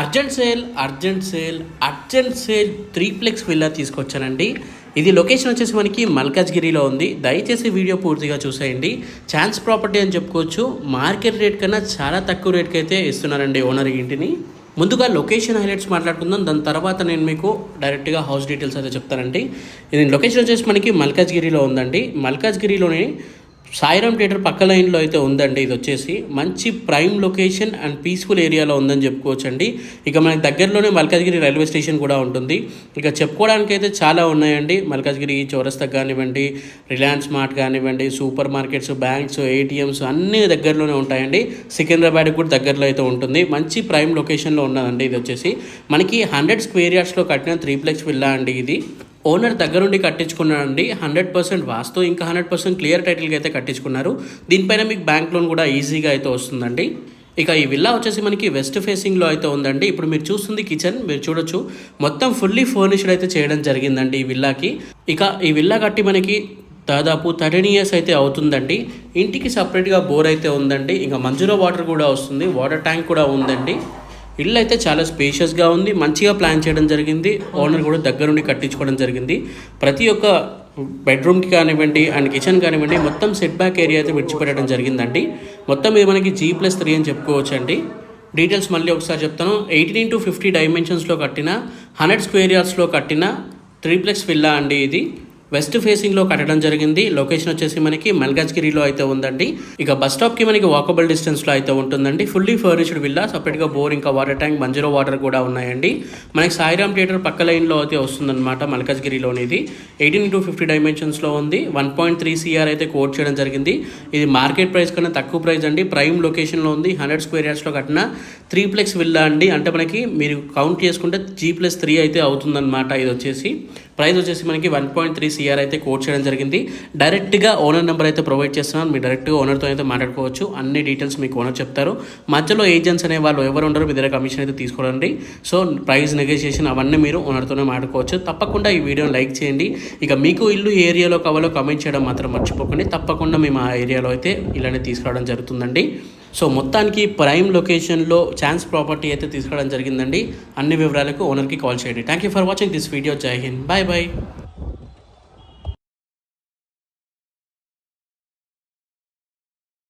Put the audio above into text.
Urgent sale urgent sale urgent sale triplex villa తీసుకొచ్చానండి. ఇది location వచ్చేసి మనకి మల్కాజ్గిరిలో ఉంది. దయచేసి వీడియో పూర్తిగా చూసేయండి. ఛాన్స్ ప్రాపర్టీ అని చెప్పుకోవచ్చు. మార్కెట్ రేట్ కన్నా చాలా తక్కువ రేట్కి అయితే ఇస్తున్నారండి ఓనర్ ఇంటిని. ముందుగా లొకేషన్ హైలైట్స్ మాట్లాడుకుందాం. దాని తర్వాత నేను మీకు డైరెక్ట్గా హౌస్ డీటెయిల్స్ అయితే చెప్తానండి. ఇది లొకేషన్ వచ్చేసి మనకి మల్కాజ్గిరిలో ఉందండి. మల్కాజ్గిరిలోని సాయిరామ్ థియేటర్ పక్క లైన్లో అయితే ఉందండి. ఇది వచ్చేసి మంచి ప్రైమ్ లొకేషన్ అండ్ పీస్ఫుల్ ఏరియాలో ఉందని చెప్పుకోవచ్చండి. ఇక మనకి దగ్గరలోనే మల్కాజ్గిరి రైల్వే స్టేషన్ కూడా ఉంటుంది. ఇక చెప్పుకోవడానికి అయితే చాలా ఉన్నాయండి. మల్కాజ్గిరి చౌరస్తా కానివ్వండి రిలయన్స్ మార్ట్ కానివ్వండి సూపర్ మార్కెట్స్ బ్యాంక్స్ ఏటీఎంస్ అన్నీ దగ్గరలోనే ఉంటాయండి. సికింద్రాబాద్ కూడా దగ్గరలో అయితే ఉంటుంది. మంచి ప్రైమ్ లొకేషన్లో ఉన్నదండి ఇది వచ్చేసి. మనకి హండ్రెడ్ స్క్వేర్ యార్డ్స్లో కట్టిన త్రీప్లెక్స్ విల్లా అండి ఇది. ఓనర్ దగ్గరుండి కట్టించుకున్నారండి హండ్రెడ్ పర్సెంట్ వాస్తు ఇంకా హండ్రెడ్ పర్సెంట్ క్లియర్ టైటిల్కి అయితే కట్టించుకున్నారు. దీనిపైన మీకు బ్యాంక్ లోన్ కూడా ఈజీగా అయితే వస్తుందండి. ఇక ఈ విల్లా వచ్చేసి మనకి వెస్ట్ ఫేసింగ్లో అయితే ఉందండి. ఇప్పుడు మీరు చూస్తుంది కిచెన్ మీరు చూడొచ్చు. మొత్తం ఫుల్లీ ఫర్నిష్డ్ అయితే చేయడం జరిగిందండి ఈ విల్లాకి. ఇక ఈ విల్లా కట్టి మనకి దాదాపు థర్టీన్ ఇయర్స్ అయితే అవుతుందండి. ఇంటికి సపరేట్గా బోర్ అయితే ఉందండి. ఇంకా మంజులో వాటర్ కూడా వస్తుంది. వాటర్ ట్యాంక్ కూడా ఉందండి. ఇల్లు అయితే చాలా స్పేషియస్గా ఉంది. మంచిగా ప్లాన్ చేయడం జరిగింది. ఓనర్ కూడా దగ్గరుండి కట్టించుకోవడం జరిగింది. ప్రతి ఒక్క బెడ్రూమ్కి కానివ్వండి అండ్ కిచెన్ కానివ్వండి మొత్తం సెట్ బ్యాక్ ఏరియా అయితే విడిచిపెట్టడం జరిగిందండి. మొత్తం ఇది మనకి జీ ప్లస్ త్రీ అని చెప్పుకోవచ్చండి. డీటెయిల్స్ మళ్ళీ ఒకసారి చెప్తాను. ఎయిటీన్ ఇంటూ ఫిఫ్టీ డైమెన్షన్స్లో కట్టిన హండ్రెడ్ స్క్వేర్ యార్డ్స్లో కట్టిన త్రీప్లెక్స్ విల్లా అండి ఇది. వెస్ట్ ఫేసింగ్లో కట్టడం జరిగింది. లొకేషన్ వచ్చేసి మనకి మల్కాజ్గిరిలో అయితే ఉందండి. ఇక బస్ స్టాప్కి మనకి వాకబుల్ డిస్టెన్స్లో అయితే ఉంటుందండి. ఫుల్లీ ఫర్నిష్డ్ విల్లా సపరేట్గా బోర్ ఇంకా వాటర్ ట్యాంక్ మంజీరో వాటర్ కూడా ఉన్నాయండి. మనకి సాయిరామ్ థియేటర్ పక్క లైన్లో అయితే వస్తుందన్నమాట మల్కాజ్గిరిలోని ఇది ఎయిటీన్ టు ఫిఫ్టీ డైమెన్షన్స్లో ఉంది. వన్ పాయింట్ త్రీ సిఆర్ అయితే కోట్ చేయడం జరిగింది. ఇది మార్కెట్ ప్రైస్ కన్నా తక్కువ ప్రైస్ అండి. ప్రైమ్ లొకేషన్లో ఉంది. హండ్రెడ్ స్క్వేర్ యార్డ్స్లో కట్టిన త్రీ ప్లెక్స్ విల్లా అండి. అంటే మనకి మీరు కౌంట్ చేసుకుంటే జీ ప్లస్ త్రీ అయితే అవుతుందన్నమాట. ఇది వచ్చేసి ప్రైస్ వచ్చేసి మనకి వన్ పాయింట్ త్రీ సిఆర్ అయితే కోట్ చేయడం జరిగింది. డైరెక్ట్గా ఓనర్ నెంబర్ అయితే ప్రొవైడ్ చేస్తున్నాను. మీరు డైరెక్ట్గా ఓనర్తో అయితే మాట్లాడుకోవచ్చు. అన్ని డీటెయిల్స్ మీకు ఓనర్ చెప్తారు. మధ్యలో ఏజెంట్స్ అనే వాళ్ళు ఎవరు ఉండరు మీ దగ్గర కమిషన్ అయితే తీసుకోరండి సో ప్రైస్ నెగోషియేషన్ అవన్నీ మీరు ఓనర్తోనే మాట్లాడుకోవచ్చు. తప్పకుండా ఈ వీడియోని లైక్ చేయండి. ఇక మీకు ఇల్లు ఏ ఏరియాలో కావాలో కమెంట్ చేయడం మాత్రం మర్చిపోకండి. తప్పకుండా మేము ఆ ఏరియాలో అయితే ఇలానే తీసుకురావడం జరుగుతుందండి. సో మొత్తానికి ప్రైమ్ లొకేషన్లో ఛాన్స్ ప్రాపర్టీ అయితే తీసుకోవడం జరిగిందండి. అన్ని వివరాలకు ఓనర్కి కాల్ చేయండి. Thank you for watching this video జై హింద్ బాయ్ బాయ్